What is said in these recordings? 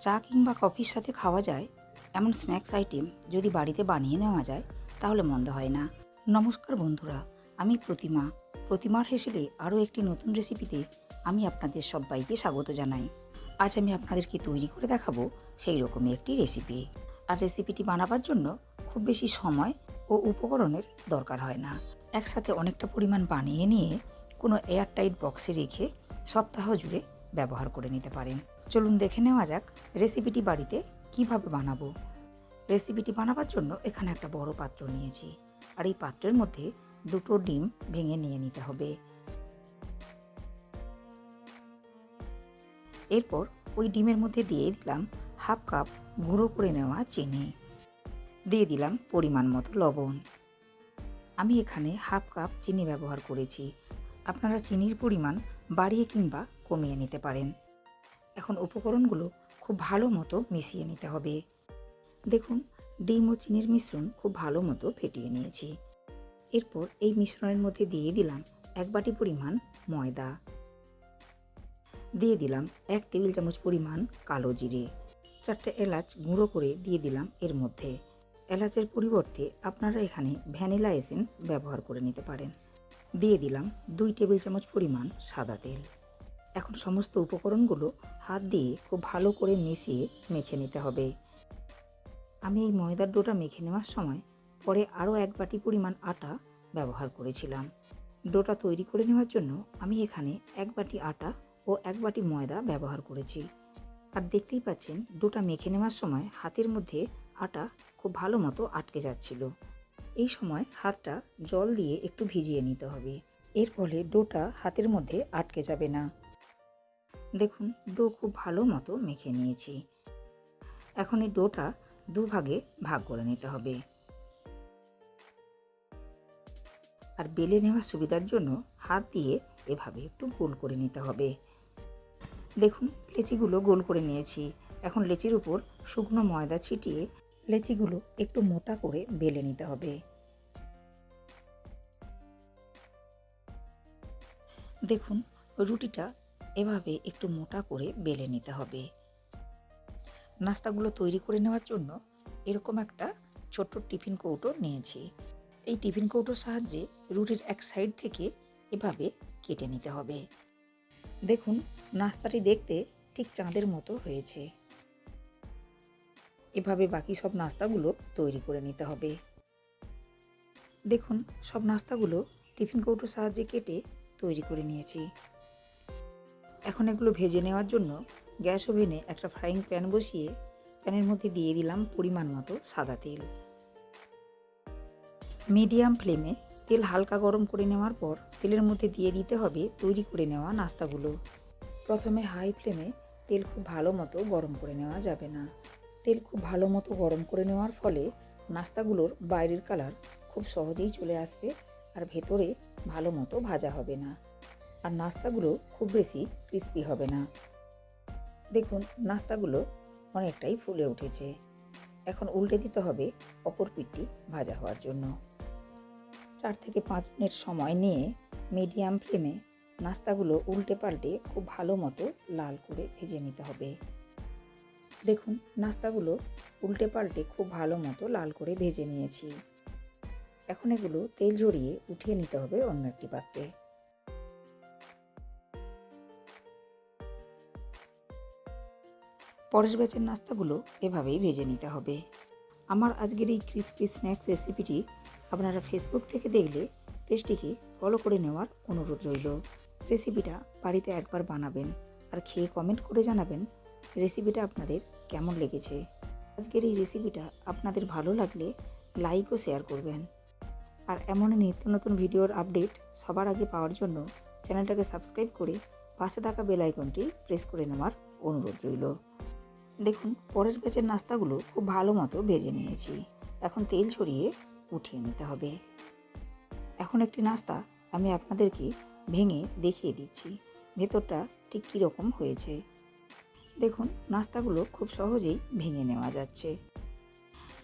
চা কিংবা কফির সাথে খাওয়া যায়, এমন স্ন্যাক্স আইটেম যদি বাড়িতে বানিয়ে নেওয়া যায়, তাহলে মন্দ হয় না। নমস্কার বন্ধুরা, আমি প্রতিমা। প্রতিমার হেসেলে আরও একটি নতুন রেসিপিতে আমি আপনাদের সবাইকে স্বাগত জানাই। আজ আমি আপনাদেরকে তৈরি করে দেখাবো সেই রকমই একটি রেসিপি। আর রেসিপিটি বানাবার জন্য খুব বেশি সময় ও উপকরণের দরকার হয় না। একসাথে অনেকটা পরিমাণ বানিয়ে নিয়ে কোনো এয়ারটাইট বক্সে রেখে সপ্তাহ জুড়ে ব্যবহার করে নিতে পারেন। চলুন দেখে নেওয়া যাক রেসিপিটি বাড়িতে কীভাবে বানাবো। রেসিপিটি বানাবার জন্য এখানে একটা বড় পাত্র নিয়েছি। আর এই পাত্রের মধ্যে দুটো ডিম ভেঙে নিয়ে নিতে হবে। এরপর ওই ডিমের মধ্যে দিয়ে দিলাম হাফ কাপ গুঁড়ো করে নেওয়া চিনি। দিয়ে দিলাম পরিমাণ মতো লবণ। আমি এখানে হাফ কাপ চিনি ব্যবহার করেছি। আপনারা চিনির পরিমাণ বাড়িয়ে কিংবা কমিয়ে নিতে পারেন। এখন উপকরণগুলো খুব ভালো মতো মিশিয়ে নিতে হবে। দেখুন, ডিম ও চিনির মিশ্রণ খুব ভালো মতো ফেটিয়ে নিয়েছি। এরপর এই মিশ্রণের মধ্যে দিয়ে দিলাম এক বাটি পরিমাণ ময়দা। দিয়ে দিলাম এক টেবিল চামচ পরিমাণ কালো জিরে। চারটে এলাচ গুঁড়ো করে দিয়ে দিলাম এর মধ্যে। এলাচের পরিবর্তে আপনারা এখানে ভ্যানিলা এসেন্স ব্যবহার করে নিতে পারেন। দিয়ে দিলাম দুই টেবিল চামচ পরিমাণ সাদা তেল। এখন সমস্ত উপকরণগুলো হাত দিয়ে খুব ভালো করে মিশিয়ে মেখে নিতে হবে। আমি এই ময়দার ডোটা মেখে নেওয়ার সময় পরে আরও এক বাটি পরিমাণ আটা ব্যবহার করেছিলাম। ডোটা তৈরি করে নেওয়ার জন্য আমি এখানে এক বাটি আটা ও এক বাটি ময়দা ব্যবহার করেছি। আর দেখতেই পাচ্ছেন, ডোটা মেখে নেওয়ার সময় হাতের মধ্যে আটা খুব ভালো মতো আটকে যাচ্ছিল। এই সময় হাতটা জল দিয়ে একটু ভিজিয়ে নিতে হবে। এর ফলে ডোটা হাতের মধ্যে আটকে যাবে না। দেখুন, ডো খুব ভালো মতো মেখে নিয়েছি। এখন এই ডোটা দুভাগে ভাগ করে নিতে হবে। আর বেলে নেওয়ার সুবিধার জন্য হাত দিয়ে এভাবে একটু গোল করে নিতে হবে। দেখুন, লেচিগুলো গোল করে নিয়েছি। এখন লেচির উপর শুকনো ময়দা ছিটিয়ে লেচিগুলো একটু মোটা করে বেলে নিতে হবে। দেখুন, রুটিটা এভাবে একটু মোটা করে বেলে নিতে হবে। নাস্তাগুলো তৈরি করে নেওয়ার জন্য এরকম একটা ছোট্ট টিফিন কৌটো নিয়েছি। এই টিফিন কৌটোর সাহায্যে রুটির এক সাইড থেকে এভাবে কেটে নিতে হবে। দেখুন, নাস্তাটি দেখতে ঠিক চাঁদের মতো হয়েছে। এভাবে বাকি সব নাস্তাগুলো তৈরি করে নিতে হবে। দেখুন, সব নাস্তাগুলো টিফিন কৌটোর সাহায্যে কেটে তৈরি করে নিয়েছি। এখন এগুলো ভেজে নেওয়ার জন্য গ্যাস ওভেনে একটা ফ্রাইং প্যান বসিয়ে প্যানের মধ্যে দিয়ে দিলাম পরিমাণ মতো সাদা তেল। মিডিয়াম ফ্লেমে তেল হালকা গরম করে নেওয়ার পর তেলের মধ্যে দিয়ে দিতে হবে তৈরি করে নেওয়া নাস্তাগুলো। প্রথমে হাই ফ্লেমে তেল খুব ভালো মতো গরম করে নেওয়া যাবে না। তেল খুব ভালো মতো গরম করে নেওয়ার ফলে নাস্তাগুলোর বাইরের কালার খুব সহজেই চলে আসবে আর ভেতরে ভালো মতো ভাজা হবে না। আর নাস্তাগুলো খুব বেশি ক্রিস্পি হবে না। দেখুন, নাস্তাগুলো অনেকটাই ফুলে উঠেছে। এখন উল্টে দিতে হবে অপর পিঠটি ভাজা হওয়ার জন্য। চার থেকে পাঁচ মিনিট সময় নিয়ে মিডিয়াম ফ্লেমে নাস্তাগুলো উল্টে পাল্টে খুব ভালো মতো লাল করে ভেজে নিতে হবে। দেখুন, নাস্তাগুলো উল্টে পাল্টে খুব ভালো মতো লাল করে ভেজে নিয়েছি। এখন এগুলো তেল ঝরিয়ে উঠিয়ে নিতে হবে অন্য একটি পাত্রে। পরের ব্যাচের নাস্তাগুলো এভাবেই ভেজে নিতে হবে। আমার আজকের এই ক্রিসপি স্ন্যাক্স রেসিপিটি আপনারা ফেসবুক থেকে দেখলে পেজটিকে ফলো করে নেওয়ার অনুরোধ রইল। রেসিপিটা বাড়িতে একবার বানাবেন আর খেয়ে কমেন্ট করে জানাবেন রেসিপিটা আপনাদের কেমন লেগেছে। আজকের এই রেসিপিটা আপনাদের ভালো লাগলে লাইক ও শেয়ার করবেন। আর এমনই নিত্য নতুন ভিডিওর আপডেট সবার আগে পাওয়ার জন্য চ্যানেলটাকে সাবস্ক্রাইব করে পাশে থাকা বেল আইকনটি প্রেস করে নেওয়ার অনুরোধ রইল। দেখুন, পরের ব্যাচের নাস্তাগুলো খুব ভালো মতো ভেজে নিয়েছি। এখন তেল ছড়িয়ে উঠিয়ে নিতে হবে। এখন একটি নাস্তা আমি আপনাদেরকে ভেঙে দেখিয়ে দিচ্ছি। ভেতরটা ঠিক কীরকম হয়েছে? দেখুন, নাস্তাগুলো খুব সহজেই ভেঙে নেওয়া যাচ্ছে।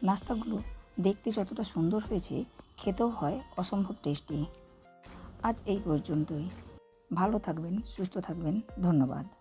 নাস্তাগুলো দেখতে যতটা সুন্দর হয়েছে, খেতেও হয় অসম্ভব টেস্টি। আজ এই পর্যন্তই। ভালো থাকবেন, সুস্থ থাকবেন। ধন্যবাদ।